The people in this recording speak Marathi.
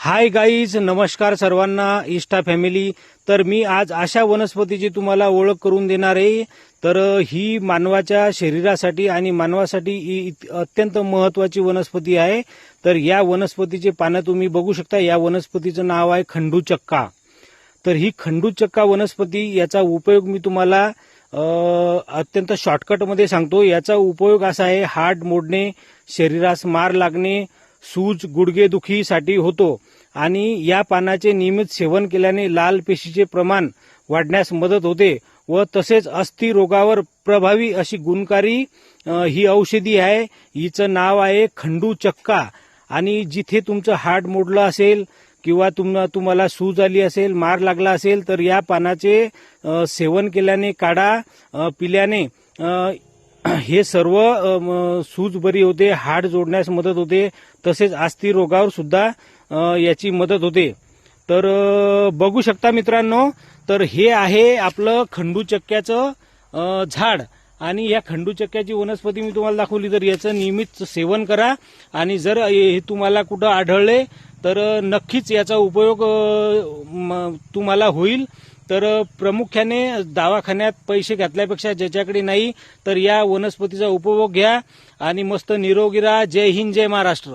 हाय गाईज नमस्कार सर्वांना इष्टा फॅमिली. तर मी आज अशा वनस्पतीची तुम्हाला ओळख करून देणार आहे. तर ही मानवाच्या शरीरासाठी आणि मानवासाठी ही अत्यंत महत्वाची वनस्पती आहे. तर या वनस्पतीचे पानं तुम्ही बघू शकता. या वनस्पतीचं नाव आहे खंडूचक्का तर ही खंडूचक्का वनस्पती याचा उपयोग मी तुम्हाला अत्यंत शॉर्टकटमध्ये सांगतो. याचा उपयोग असा आहे हार्ट मोडणे शरीरास मार लागणे सूज गुडघेदुखीसाठी होतो आणि या पानाचे नियमित सेवन केल्याने लाल पेशीचे प्रमाण वाढण्यास मदत होते व तसेच अस्थि रोगावर प्रभावी अशी गुणकारी ही औषधी आहे. हिचं नाव आहे खंडू चक्का. आणि जिथे तुमचं हाड मोडलं असेल किंवा तुम तुम्हाला सूज आली असेल मार लागला असेल तर या पानाचे सेवन केल्याने काढा पिल्याने हे सर्व सूज बरी होते हाड जोडण्यास मदत होते तसेच अस्थि रोगावर सुद्धा याची मदत होते. तर बघू शकता मित्रांनो तर हे आहे आपलं खंडूचक्क्याचं झाड. आणि या खंडूचक्क्याची वनस्पती मी तुम्हाला दाखवली तर याचं नियमित सेवन करा. आणि जर हे तुम्हाला कुठं आढळले तर नक्कीच याचा उपयोग तुम्हाला होईल. तर प्रामुख्याने दवाखान्यात पैसे घातल्यापेक्षा ज्याच्याकडे नाही तर या वनस्पतीचा उपभोग घ्या. आणि मस्त निरोगी राहा. जय हिंद जय महाराष्ट्र.